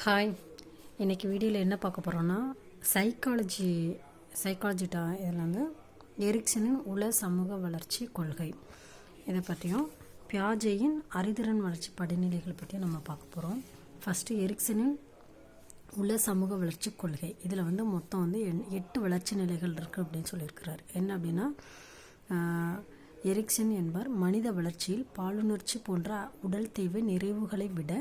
Hi இன்றைக்கி வீடியோவில் என்ன பார்க்க போகிறோன்னா சைக்காலஜி சைக்காலஜி டா இதில் வந்து எரிக்சனின் உல சமூக வளர்ச்சி கொள்கை. இதை பற்றியும் பியாஜையின் அறிதிறன் வளர்ச்சி படிநிலைகள் பற்றியும் நம்ம பார்க்க போகிறோம் ஃபஸ்ட்டு எரிக்சனின் உள்ள சமூக வளர்ச்சி கொள்கை. இதில் வந்து மொத்தம் வந்து எண் எட்டு வளர்ச்சி நிலைகள் இருக்குது அப்படின்னு சொல்லியிருக்கிறார். என்ன அப்படின்னா எரிக்சன் என்பவர் மனித வளர்ச்சியில் பாலுணர்ச்சி போன்ற உடல் தேவை நிறைவுகளை விட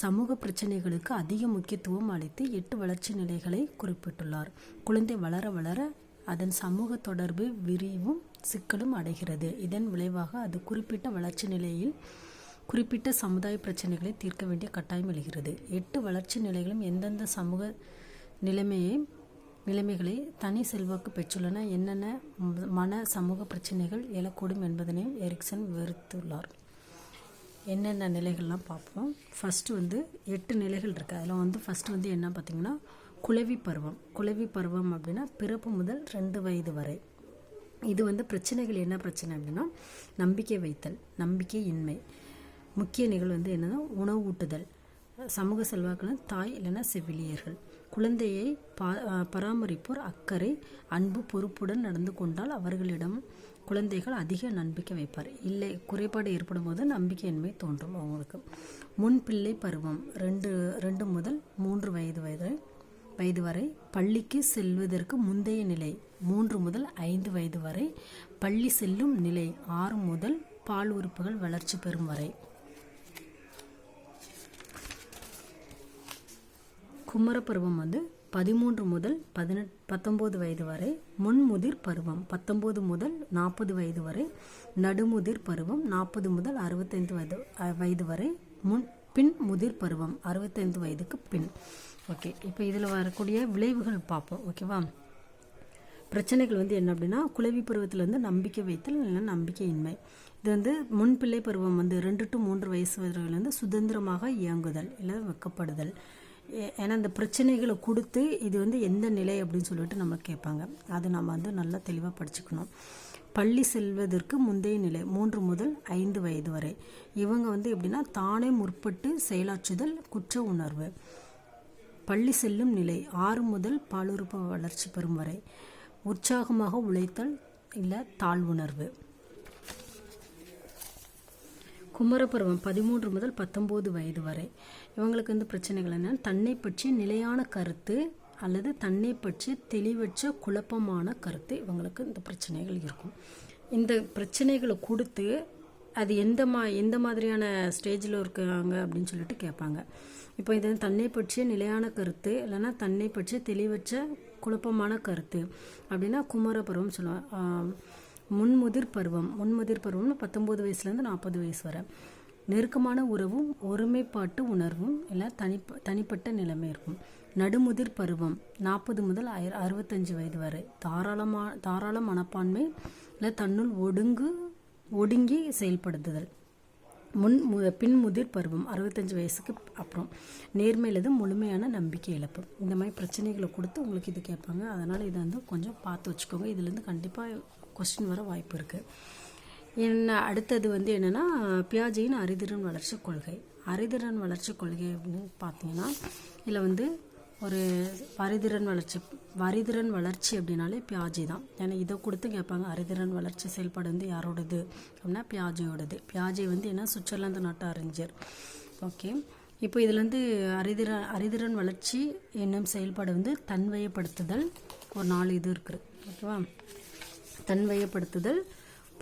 சமூக பிரச்சனைகளுக்கு அதிக முக்கியத்துவம் அளித்து எட்டு வளர்ச்சி நிலைகளை குறிப்பிட்டுள்ளார். குழந்தை வளர வளர அதன் சமூக தொடர்பு விரிவும் சிக்கலும் அடைகிறது. இதன் விளைவாக அது குறிப்பிட்ட வளர்ச்சி நிலையில் குறிப்பிட்ட சமுதாய பிரச்சனைகளை தீர்க்க வேண்டிய கட்டாயம் எழுகிறது. எட்டு வளர்ச்சி நிலைகளும் எந்தெந்த சமூக நிலைமையை நிலைமைகளை தனி செல்வாக்கு பெற்றுள்ளன என்னென்ன மன சமூக பிரச்சனைகள் எழக்கூடும் என்பதனையும் எரிக்சன் விவரித்துள்ளார். என்னென்ன நிலைகள்லாம் பார்ப்போம்? ஃபஸ்ட்டு வந்து எட்டு நிலைகள் இருக்குது அதில் வந்து ஃபஸ்ட்டு வந்து என்ன பார்த்தீங்கன்னா குலவி பருவம். குலவி பருவம் அப்படின்னா பிறப்பு முதல் ரெண்டு வயது வரை. இது வந்து பிரச்சனைகள் என்ன பிரச்சனை அப்படின்னா நம்பிக்கை வைத்தல் நம்பிக்கை இன்மை. முக்கிய நிகழ்வு வந்து என்னன்னா உணவு ஊட்டுதல். சமூக செல்வாக்கள் தாய் இல்லைன்னா செவிலியர்கள். குழந்தையை பா பராமரிப்போர் அக்கறை அன்பு பொறுப்புடன் நடந்து கொண்டால் அவர்களிடம் குழந்தைகள் அதிக நம்பிக்கை வைப்பார். இல்லை குறைபாடு ஏற்படும் போது நம்பிக்கையின்மை தோன்றும் அவங்களுக்கு. முன் பிள்ளை பருவம் ரெண்டு ரெண்டு முதல் மூன்று வயது வயது வயது வரை பள்ளிக்கு செல்வதற்கு முந்தைய நிலை மூன்று முதல் ஐந்து வயது வரை பள்ளி செல்லும் நிலை ஆறு முதல் பால் உறுப்புகள் வளர்ச்சி பெறும் வரை. குமரப்பருவம் வந்து பதிமூன்று முதல் பதினெட் பத்தொம்போது வயது வரை முன்முதிர் பருவம் பத்தொம்போது முதல் நாற்பது வயது வரை நடுமுதிர் பருவம் நாற்பது முதல் அறுபத்தைந்து வயது வயது வரை முன் பின் முதிர் பருவம் அறுபத்தைந்து வயதுக்கு பின். ஓகே இப்போ இதில் வரக்கூடிய விளைவுகள் பார்ப்போம் ஓகேவா? பிரச்சனைகள் வந்து என்ன அப்படின்னா குழவி பருவத்தில் வந்து நம்பிக்கை வைத்தல் இல்லைன்னா நம்பிக்கையின்மை. இது வந்து முன்பிள்ளை பருவம் வந்து ரெண்டு டு மூன்று வயசு வரையில் வந்து சுதந்திரமாக இயங்குதல் இல்லை வெக்கப்படுதல். ஏன்னா இந்த பிரச்சனைகளை கொடுத்து இது வந்து எந்த நிலை அப்படின்னு சொல்லிட்டு நம்ம கேட்பாங்க. அது நம்ம வந்து நல்லா தெளிவாக படிச்சுக்கணும். பள்ளி செல்வதற்கு முந்தைய நிலை மூன்று முதல் ஐந்து வயது வரை. இவங்க வந்து எப்படின்னா தானே முற்பட்டு செயலாற்றுதல் குற்ற உணர்வு. பள்ளி செல்லும் நிலை ஆறு முதல் பாலுறுப்பு வளர்ச்சி பெறும் வரை. உற்சாகமாக உழைத்தல் இல்லை தாழ்வுணர்வு. குமரப்பருவம் பதிமூன்று முதல் பத்தொம்போது வயது வரை. இவங்களுக்கு வந்து பிரச்சனைகள் என்ன? தன்னை பற்றி நிலையான கருத்து அல்லது தன்னை பற்றி தெளிவற்ற குழப்பமான கருத்து இவங்களுக்கு இந்த பிரச்சனைகள் இருக்கும். இந்த பிரச்சனைகளை கொடுத்து அது எந்த மா எந்த மாதிரியான ஸ்டேஜில் இருக்காங்க அப்படின்னு சொல்லிட்டு கேட்பாங்க. இப்போ இது தன்னை பற்றிய நிலையான கருத்து இல்லைன்னா தன்னை பற்றிய தெளிவற்ற குழப்பமான கருத்து அப்படின்னா குமரப்பருவம் சொல்லுவாங்க. முன்முதிர் பருவம். முன்முதிர் பருவம்னு பத்தொம்போது வயசுலேருந்து நாற்பது வயசு வரை. நெருக்கமான உறவும் ஒருமைப்பாட்டு உணர்வும் இல்லை தனிப்ப தனிப்பட்ட நிலைமை இருக்கும். நடுமுதிர் பருவம் நாற்பது முதல் ஐ- அறுபத்தஞ்சு வயது வரை. தாராளமா தாராள மனப்பான்மை இல்லை தன்னுள் ஒடுங்கு ஒடுங்கி செயல்படுத்துதல். முன் மு- பின் முதிர் பருவம் அறுபத்தஞ்சு வயசுக்கு அப்புறம். நேர்மையிலது முழுமையான நம்பிக்கை இழப்பு. இந்த மாதிரி பிரச்சனைகளை கொடுத்து உங்களுக்கு இது கேட்பாங்க. அதனால் இதை வந்து கொஞ்சம் பார்த்து வச்சுக்கோங்க. இதுலேருந்து கண்டிப்பாக கொஸ்டின் வர வாய்ப்பு இருக்குது என்ன அடுத்தது வந்து என்னென்னா பியாஜியின் அரிதிறன் வளர்ச்சி கொள்கை. அரிதிறன் வளர்ச்சி கொள்கை அப்படின்னு பார்த்தீங்கன்னா இதில் வந்து ஒரு வரிதிறன் வளர்ச்சி வரிதிறன் வளர்ச்சி அப்படின்னாலே பியாஜி தான். ஏன்னா இதை கொடுத்து கேட்பாங்க அரிதிறன் வளர்ச்சி செயல்பாடு வந்து யாரோடது? அப்படின்னா பியாஜியோடது. பியாஜி வந்து என்ன சுவிட்சர்லாந்து நாட்டு அறிஞர். ஓகே. இப்போ இதில் வந்து அரிதிறன் அரிதிறன் வளர்ச்சி என்னும் செயல்பாடு வந்து தன்வயப்படுத்துதல். ஒரு நாலு இது இருக்குது. ஓகேவா? தன்வயப்படுத்துதல்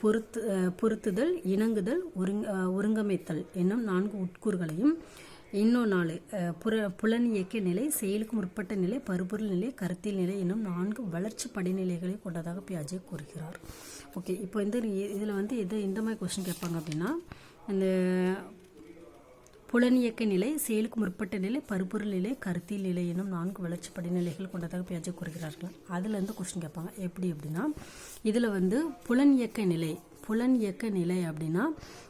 பொருத்து பொருத்துதல் இணங்குதல் ஒருங் ஒருங்கமைத்தல் என்னும் நான்கு உட்கூறுகளையும் இன்னும் நாலு புற புலன் இயக்கிய நிலை செயலுக்கு முற்பட்ட நிலை பருப்பொருள் நிலை கருத்தியல் நிலை என்னும் நான்கு வளர்ச்சி படிநிலைகளை கொண்டதாக பியாஜே கூறுகிறார். ஓகே இப்போ வந்து இதில் வந்து எது இந்த மாதிரி கொஸ்டின் கேட்பாங்க அப்படின்னா இந்த புலனியக்க நிலை செயலுக்கு முற்பட்ட நிலை பருப்பொருள் நிலை கருத்தியல் நிலை எனும் நான்கு வளர்ச்சி படிநிலைகள் கொண்டதாக பேச கூறுகிறார்கள். அதுலேருந்து கொஸ்டின் கேட்பாங்க. எப்படி அப்படின்னா இதில் வந்து புலன் இயக்க நிலை புலன் இயக்க நிலை அப்படின்னா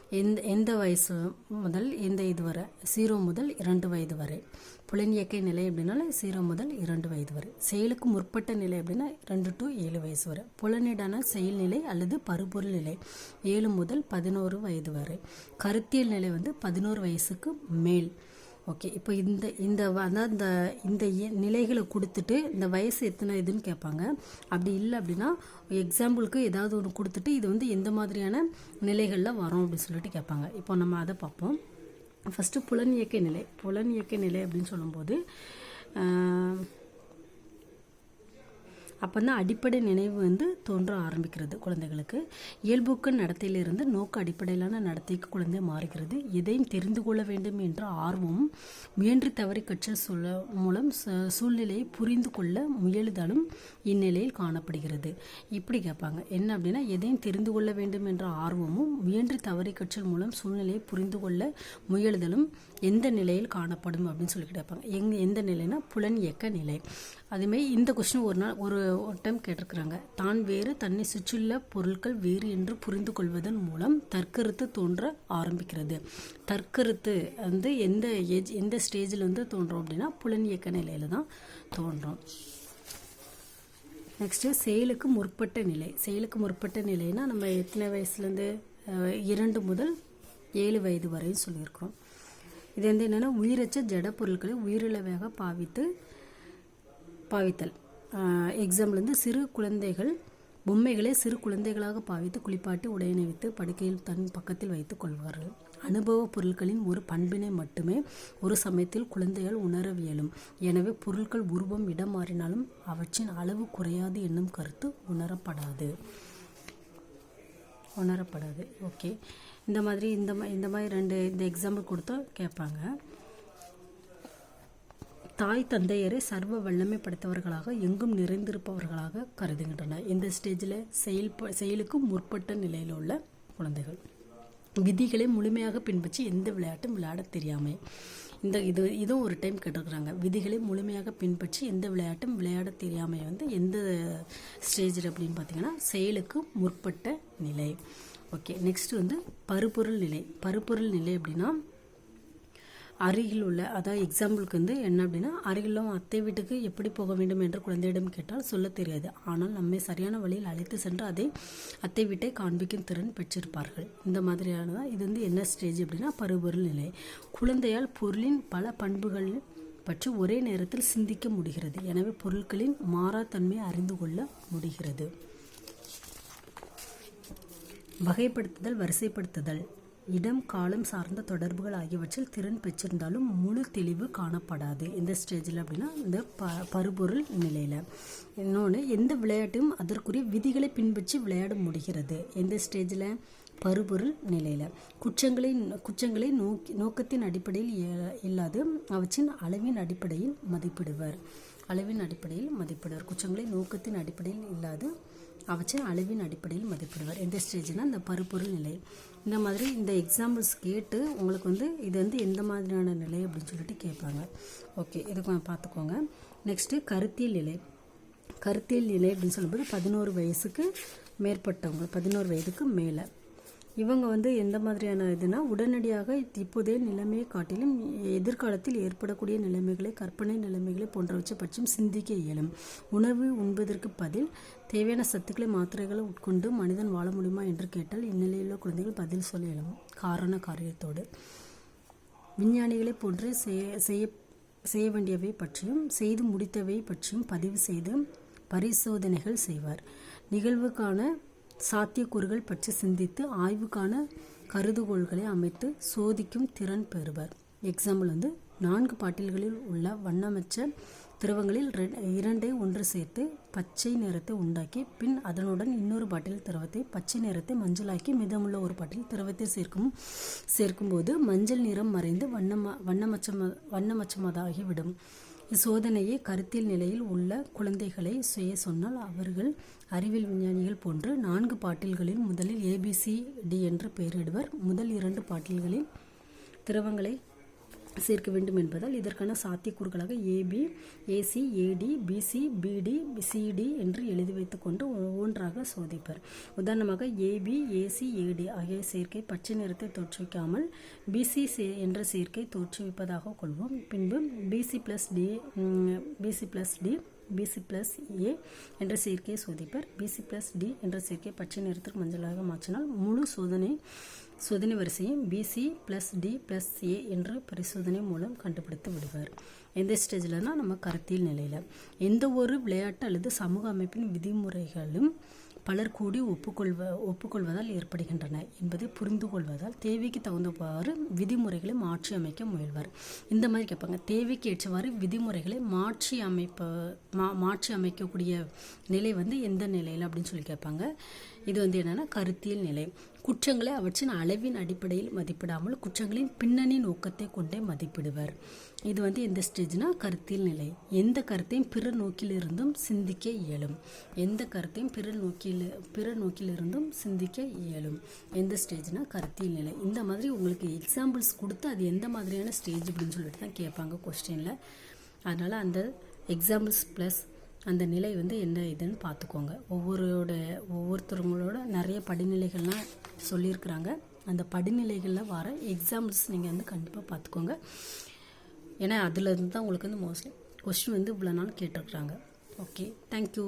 எந்த எந்த வயசு முதல் எந்த இது வரை? ஜீரோ முதல் இரண்டு வயது வரை. புலன் இயக்க நிலை அப்படின்னால ஜீரோ முதல் இரண்டு வயது வரை. செயலுக்கு முற்பட்ட நிலை அப்படின்னா ரெண்டு டு ஏழு வயசு வரை. புலனிடான செயல்நிலை அல்லது பருப்பொருள் நிலை ஏழு முதல் பதினோரு வயது வரை. கருத்தியல் நிலை வந்து பதினோரு வயசுக்கு மேல். ஓகே இப்போ இந்த இந்த அதாவது அதான் இந்த இந்த இ- நிலைகளை கொடுத்துட்டு இந்த வயசு எத்தனை இதுன்னு கேட்பாங்க. அப்படி இல்லை அப்படின்னா எக்ஸாம்பிளுக்கு ஏதாவது ஒன்று கொடுத்துட்டு இது வந்து எந்த மாதிரியான நிலைகளில் வரும் அப்படின்னு சொல்லிட்டு கேட்பாங்க. இப்போ நம்ம அதை பார்ப்போம். ஃபஸ்ட்டு புலன் இயக்க நிலை புலன் இயக்க நிலை அப்படின்னு சொல்லும்போது அப்போ தான் அடிப்படை நினைவு வந்து தோன்ற ஆரம்பிக்கிறது குழந்தைகளுக்கு. இயல்புக்கு நடத்தையிலிருந்து நோக்க அடிப்படையிலான நடத்தைக்கு குழந்தை மாறுகிறது. எதையும் தெரிந்து கொள்ள வேண்டும் என்ற ஆர்வமும் முயன்று தவறி கற்றல் சொல்ல மூலம் ச- சூழ்நிலையை புரிந்து கொள்ள முயலுதலும் இந்நிலையில் காணப்படுகிறது. இப்படி கேட்பாங்க. என்ன அப்படின்னா எதையும் தெரிந்து கொள்ள வேண்டும் என்ற ஆர்வமும் முயன்று தவறி கற்றல் மூலம் சூழ்நிலையை புரிந்து கொள்ள முயலுதலும் எந்த நிலையில் காணப்படும் அப்படின்னு சொல்லி கேட்பாங்க. எங் எந்த நிலைனா புலன் இயக்க நிலை. அதுமாரி இந்த கொஸ்டின் ஒரு நாள் ஒரு ஒரு டைம் கேட்டிருக்கிறாங்க. தான் வேறு தன்னை சுற்றியுள்ள பொருட்கள் வேறு என்று புரிந்து கொள்வதன் மூலம் தற்கருத்து தோன்ற ஆரம்பிக்கிறது. தற்கருத்து வந்து எந்த ஏஜ் எந்த ஸ்டேஜில் வந்து தோன்றும் அப்படின்னா புலன் இயக்க நிலையில் தான் தோன்றும். நெக்ஸ்ட்டு செயலுக்கு முற்பட்ட நிலை. செயலுக்கு முற்பட்ட நிலைனா நம்ம எத்தனை வயசுலேருந்து இரண்டு முதல் ஏழு வயது வரையும் சொல்லியிருக்கிறோம் இது வந்து என்னென்னா உயிரச்ச ஜட பொருட்களை உயிரிழவையாக பாவித்து பாவித்தல். எக்ஸாம்பிள் வந்து சிறு குழந்தைகள் பொம்மைகளை சிறு குழந்தைகளாக பாவித்து குளிப்பாட்டி உடையணிவித்து படுக்கையில் தன் பக்கத்தில் வைத்துக் கொள்வார்கள். அனுபவ பொருட்களின் ஒரு பண்பினை மட்டுமே ஒரு சமயத்தில் குழந்தையால் உணரவியலும் எனவே பொருட்கள் உருவம் இடம் மாறினாலும் அவற்றின் அளவு குறையாது என்னும் கருத்து உணரப்படாது. உணரப்படாது. ஓகே. இந்த மாதிரி இந்த மா- இந்த மாதிரி ரெண்டு இந்த எக்ஸாம்பிள் கொடுத்தா கேட்பாங்க. தாய் தந்தையரை சர்வ வல்லமை படைத்தவர்களாக எங்கும் நிறைந்திருப்பவர்களாக கருதுகின்றனர் இந்த ஸ்டேஜில் செயல் செயலுக்கு முற்பட்ட நிலையில் உள்ள குழந்தைகள். விதிகளை முழுமையாக பின்பற்றி எந்த விளையாட்டும் விளையாட தெரியாமை. இந்த இது இதுவும் ஒரு டைம் கேட்டிருக்கிறாங்க. விதிகளை முழுமையாக பின்பற்றி எந்த விளையாட்டும் விளையாட தெரியாமை வந்து எந்த ஸ்டேஜில் அப்படின்னு பார்த்தீங்கன்னா செயலுக்கு முற்பட்ட நிலை. ஓகே நெக்ஸ்ட் வந்து பருப்பொருள் நிலை. பருப்பொருள் நிலை அப்படின்னா அருகில் உள்ள அதாவது எக்ஸாம்பிளுக்கு வந்து என்ன அப்படின்னா அருகிலும் அத்தை வீட்டுக்கு எப்படி போக வேண்டும் என்று குழந்தையிடம் கேட்டால் சொல்ல தெரியாது. ஆனால் நம்மை சரியான வழியில் அழைத்து சென்று அதை அத்தை வீட்டை காண்பிக்கும் திறன் பெற்றிருப்பார்கள். இந்த மாதிரியானதான் இது வந்து என்ன ஸ்டேஜ் அப்படின்னா பருபொருள் நிலை. குழந்தையால் பொருளின் பல பண்புகள் பற்றி ஒரே நேரத்தில் சிந்திக்க முடிகிறது. எனவே பொருட்களின் மாறாத்தன்மையை அறிந்து கொள்ள முடிகிறது. வகைப்படுத்துதல் வரிசைப்படுத்துதல். இடம் காலம் சார்ந்த தொடர்புகள் ஆகியவற்றில் திறன் பெற்றிருந்தாலும் முழு தெளிவு காணப்படாது இந்த ஸ்டேஜில் அப்படின்னா இந்த ப பருப்பொருள் நிலையில். இன்னொன்று எந்த விளையாட்டும் அதற்குரிய விதிகளை பின்பற்றி விளையாட முடிகிறது எந்த ஸ்டேஜில் பருப்பொருள் நிலையில். குற்றங்களை குற்றங்களை நோக்கி நோக்கத்தின் அடிப்படையில் இல்லாது அவற்றின் அளவின் அடிப்படையில் மதிப்பிடுவர். அளவின் அடிப்படையில் மதிப்பிடுவர். குற்றங்களை நோக்கத்தின் அடிப்படையில் இல்லாது அவற்றை அளவின் அடிப்படையில் மதிப்பிடுவார். எந்த ஸ்டேஜ்னால் இந்த பருப்பொருள் நிலை. இந்த மாதிரி இந்த எக்ஸாம்பிள்ஸ் கேட்டு உங்களுக்கு வந்து இது வந்து எந்த மாதிரியான நிலை அப்படின்னு சொல்லிட்டு கேட்பாங்க. ஓகே இது கொஞ்சம் பார்த்துக்கோங்க. நெக்ஸ்ட்டு கருத்தியல் நிலை. கருத்தியல் நிலை அப்படின்னு சொல்லும்போது பதினோரு வயசுக்கு மேற்பட்டவங்க பதினோரு வயதுக்கு மேலே. இவங்க வந்து எந்த மாதிரியான இதுனா உடனடியாக இப்போதைய நிலைமையை காட்டிலும் எதிர்காலத்தில் ஏற்படக்கூடிய நிலைமைகளை கற்பனை நிலைமைகளை போன்றவற்றை பற்றியும் சிந்திக்க இயலும். உணவு உண்பதற்கு பதில் தேவையான சத்துக்களை மாத்திரைகளை உட்கொண்டு மனிதன் வாழ முடியுமா என்று கேட்டால் இந்நிலையிலுள்ள குழந்தைகள் பதில் சொல்ல இயலும். காரண காரியத்தோடு. விஞ்ஞானிகளைப் போன்று செய்ய செய்ய செய்ய வேண்டியவை பற்றியும் செய்து முடித்தவை பற்றியும் பதிவு செய்து பரிசோதனைகள் செய்வார். நிகழ்வுக்கான சாத்தியக்கூறுகள் பற்றி சிந்தித்து ஆய்வுக்கான கருதுகோள்களை அமைத்து சோதிக்கும் திறன் பெறுவர். எக்ஸாம்பிள் வந்து நான்கு பாட்டில்களில் உள்ள வண்ணமற்ற திரவங்களில் இரண்டை ஒன்று சேர்த்து பச்சை நிறத்தை உண்டாக்கி பின் அதனுடன் இன்னொரு பாட்டில் திரவத்தை பச்சை நிறத்தை மஞ்சளாக்கி மிதமுள்ள ஒரு பாட்டில் திரவத்தை சேர்க்கும் சேர்க்கும்போது மஞ்சள் நிறம் மறைந்து வண்ணம வண்ணமச்சம வண்ணமச்சமதாகிவிடும் இச்சோதனையை கருத்தில் நிலையில் உள்ள குழந்தைகளை செய்ய சொன்னால் அவர்கள் அறிவியல் விஞ்ஞானிகள் போன்று நான்கு பாட்டில்களில் முதலில் ஏபிசிடி என்று பெயரிடுவர். முதல் இரண்டு பாட்டில்களில் திரவங்களை சேர்க்க வேண்டும் என்பதால் இதற்கான சாத்தியக்கூறுகளாக A B A C A D B C B D C D என்று எழுதி வைத்துக்கொண்டு ஒவ்வொன்றாக சோதிப்பர். உதாரணமாக ஏபி ஏசி ஏடி ஆகிய சேர்க்கை பச்சை நிறத்தை தோற்றுவிக்காமல் பிசி சே என்ற சேர்க்கை தோற்றுவிப்பதாக கொள்வோம். பின்பு B C plus D B C plus D B C plus A என்ற சேர்க்கையை சோதிப்பர். பிசி பிளஸ் டி என்ற சேர்க்கை பச்சை நிறத்திற்கு மஞ்சளாக மாற்றினால் முழு சோதனை சோதனை வரிசையும் B C plus D plus A என்று பரிசோதனை மூலம் கண்டுபிடித்து விடுவார். எந்த ஸ்டேஜில்னா நம்ம கருத்தியல் நிலையில். எந்த ஒரு விளையாட்டு அல்லது சமூக அமைப்பின் விதிமுறைகளும் பலர் கூடி ஒப்புக்கொள்வ ஒப்புக்கொள்வதால் ஏற்படுகின்றன என்பதை புரிந்து கொள்வதால் தேவைக்கு தகுந்தவாறு விதிமுறைகளை மாற்றி அமைக்க முயல்வார். இந்த மாதிரி கேட்பாங்க. தேவைக்கு ஏற்றவாறு விதிமுறைகளை மாற்றி அமைப்ப மா மாற்றி அமைக்கக்கூடிய நிலை வந்து எந்த நிலையில் அப்படின்னு சொல்லி கேட்பாங்க. இது வந்து என்னென்னா கருத்தியல் நிலை. குற்றங்களை அவற்றின் அளவின் அடிப்படையில் மதிப்பிடாமல் குற்றங்களின் பின்னணி நோக்கத்தை கொண்டே மதிப்பிடுவர். இது வந்து எந்த ஸ்டேஜ்னா கருத்தியல் நிலை. எந்த கருத்தையும் பிற நோக்கிலிருந்தும் சிந்திக்க இயலும். எந்த கருத்தையும் பிற நோக்கியில் பிற நோக்கிலிருந்தும் சிந்திக்க இயலும். எந்த ஸ்டேஜ்னா கருத்தியல் நிலை. இந்த மாதிரி உங்களுக்கு எக்ஸாம்பிள்ஸ் கொடுத்து அது எந்த மாதிரியான ஸ்டேஜ் அப்படின்னு சொல்லிட்டு தான் கேட்பாங்க கொஸ்டினில் அதனால் அந்த எக்ஸாம்பிள்ஸ் ப்ளஸ் அந்த நிலை வந்து என்ன இதுன்னு பார்த்துக்கோங்க. ஒவ்வொருவோட ஒவ்வொருத்தவங்களோட நிறைய படிநிலைகள்லாம் சொல்லியிருக்கிறாங்க. அந்த படிநிலைகளில் வர எக்ஸாம்பிள்ஸ் நீங்கள் வந்து கண்டிப்பாக பார்த்துக்கோங்க. ஏன்னா அதுலேருந்து தான் உங்களுக்கு வந்து மோஸ்ட்லி கொஸ்டின் வந்து இவ்வளோ நாள் கேட்டிருக்குறாங்க. Okay thank you